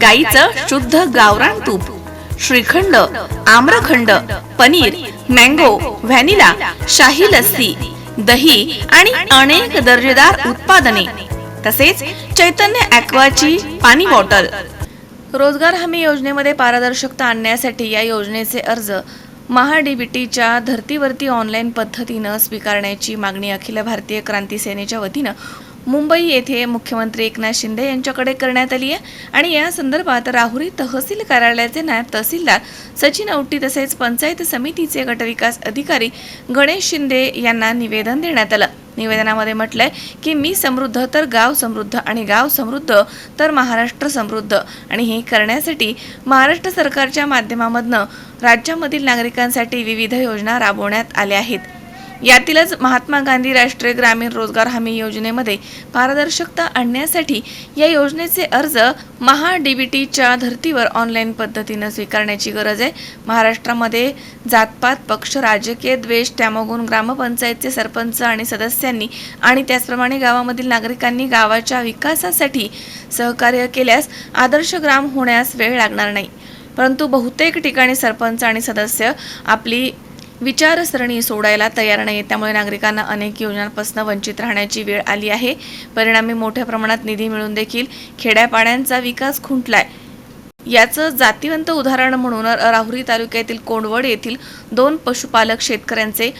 गाईचं शुद्ध गावरान तूप श्रीखंड आम्रखंड पनीर मँगो व्हॅनिला शाही लस्सी दही आणि अनेक दर्जेदार उत्पादने तसेच चैतन्य ॲक्वाची पाणी बॉटल. रोजगार हमी योजनेमध्ये पारदर्शकता आणण्यासाठी या योजनेचे अर्ज महाडीबीटीच्या धर्तीवरती ऑनलाईन पद्धतीनं स्वीकारण्याची मागणी अखिल भारतीय क्रांती सेनेच्या वतीनं मुंबई येथे मुख्यमंत्री एकनाथ शिंदे यांच्याकडे करण्यात आली आहे. आणि या संदर्भात राहुरी तहसील कार्यालयाचे नायब तहसीलदार सचिन औटी तसेच पंचायत समितीचे गटविकास अधिकारी गणेश शिंदे यांना निवेदन देण्यात आलं. निवेदनामध्ये म्हटलंय की मी समृद्ध तर गाव समृद्ध आणि गाव समृद्ध तर महाराष्ट्र समृद्ध. आणि हे करण्यासाठी महाराष्ट्र सरकारच्या माध्यमामधनं राज्यामधील नागरिकांसाठी विविध योजना राबवण्यात आल्या आहेत. यातीलच महात्मा गांधी राष्ट्रीय ग्रामीण रोजगार हमी योजनेमध्ये पारदर्शकता आणण्यासाठी या योजनेचे अर्ज महा डीबीटीच्या धर्तीवर ऑनलाईन पद्धतीनं स्वीकारण्याची गरज आहे. महाराष्ट्रामध्ये जातपात पक्ष राजकीय द्वेष त्यामागून ग्रामपंचायतचे सरपंच आणि सदस्यांनी आणि त्याचप्रमाणे गावामधील नागरिकांनी गावाच्या विकासासाठी सहकार्य केल्यास आदर्श ग्राम होण्यास वेळ लागणार नाही. परंतु बहुतेक ठिकाणी सरपंच आणि सदस्य आपली विचारसरणी सोडायला तयार नाही. त्यामुळे नागरिकांना अनेक योजनांपासून वंचित राहण्याची वेळ आली आहे. परिणामी मोठ्या प्रमाणात निधी मिळून देखील खेड्यापाड्यांचा विकास खुंटलाय. याचं जातिवंत उदाहरण म्हणून राहुरी तालुक्यातील कोंडवड येथील दोन पशुपालक शेतकऱ्यांचे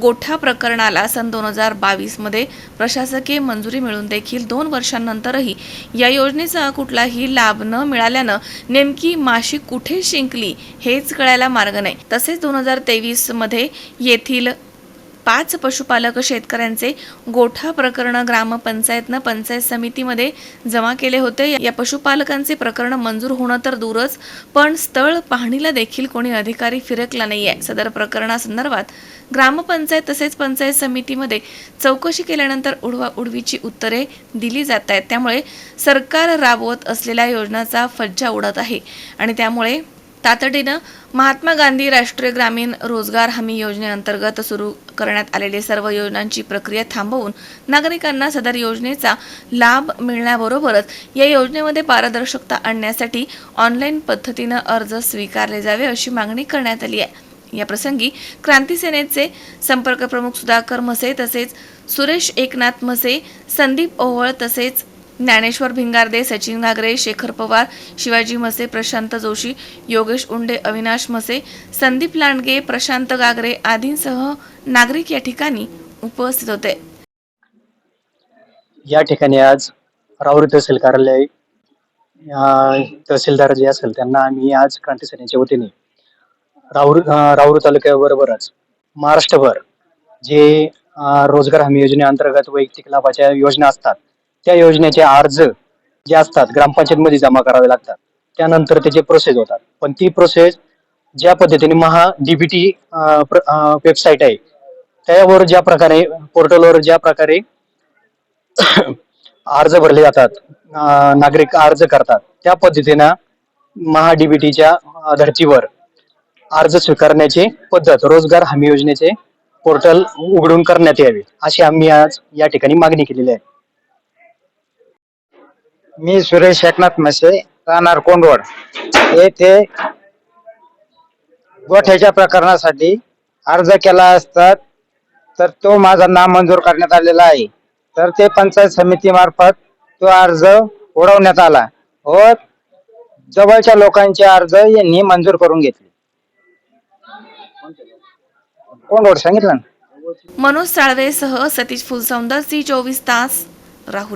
गोठा प्रकरणाला सन दोन हजार बावीसमध्ये प्रशासकीय मंजुरी मिळून देखील दोन वर्षांनंतरही या योजनेचा कुठलाही लाभ न मिळाल्यानं नेमकी माशी कुठे शिंकली हेच कळायला मार्ग नाही. तसेच दोन हजार तेवीसमध्ये येथील पाच पशुपालक शेतकऱ्यांचे गोठा प्रकरण ग्रामपंचायतनं पंचायत समितीमध्ये जमा केले होते. या पशुपालकांचे प्रकरण मंजूर होणं तर दूरच पण स्थळ पाहणीला देखील कोणी अधिकारी फिरकला नाहीये. सदर प्रकरणासंदर्भात ग्रामपंचायत तसेच पंचायत समितीमध्ये चौकशी केल्यानंतर उडवा उडवीची उत्तरे दिली जात आहेत त्यामुळे सरकार राबवत असलेल्या योजनाचा फज्जा उडत आहे आणि त्यामुळे तातडीनं महात्मा गांधी राष्ट्रीय ग्रामीण रोजगार हमी योजनेअंतर्गत सुरू करण्यात आलेली सर्व योजनांची प्रक्रिया थांबवून नागरिकांना सदर योजनेचा लाभ मिळण्याबरोबरच या योजनेमध्ये पारदर्शकता आणण्यासाठी ऑनलाईन पद्धतीनं अर्ज स्वीकारले जावे अशी मागणी करण्यात आली आहे. या प्रसंगी क्रांती सेनेचे संपर्क प्रमुख सुधाकर म्हसे तसेच सुरेश एकनाथ म्हसे संदीप ओवळ तसेच ज्ञानेश्वर भिंगारदे सचिन घागरे शेखर पवार शिवाजी मसे प्रशांत जोशी योगेश उंडे अविनाश मसे संदीप लांडगे प्रशांत गागरे आदींसह नागरिक या ठिकाणी उपस्थित होते. या ठिकाणी आज राऊरी तहसील कार्यालय तहसीलदार जे असेल त्यांना आम्ही आज क्रांती सेनेच्या वतीने राऊर अं, तालुक्याबरोबरच महाराष्ट्रभर जे रोजगार हमी योजनेअंतर्गत वैयक्तिक लाभाच्या योजना असतात त्या योजनेचे अर्ज जे असतात ग्रामपंचायतमध्ये जमा करावे लागतात. त्यानंतर त्याचे प्रोसेस होतात. पण ती प्रोसेस ज्या पद्धतीने महा डीबीटी वेबसाईट आहे त्यावर ज्या प्रकारे पोर्टलवर ज्या प्रकारे अर्ज भरले जातात नागरिक अर्ज करतात त्या पद्धतीनं महाडीबीटीच्या धर्तीवर अर्ज स्वीकारण्याची पद्धत रोजगार हमी योजनेचे पोर्टल उघडून करण्यात यावे अशी आम्ही आज या ठिकाणी मागणी केलेली आहे. मी सुरेश एकनाथ मसे राहणार कोंडवड. येथे गोठ्याच्या प्रकरणासाठी अर्ज केला असतात तर तो माझा नाम मंजूर करण्यात आलेला आहे. तर ते पंचायत समिती मार्फत तो अर्ज उडवण्यात आला. व जवळच्या लोकांचे अर्ज यांनी मंजूर करून घेतले. कोंडवड सांगितलं ना? मनोज साळवेसह सतीश फुलसौंदर सी चोवीस तास राहुरी.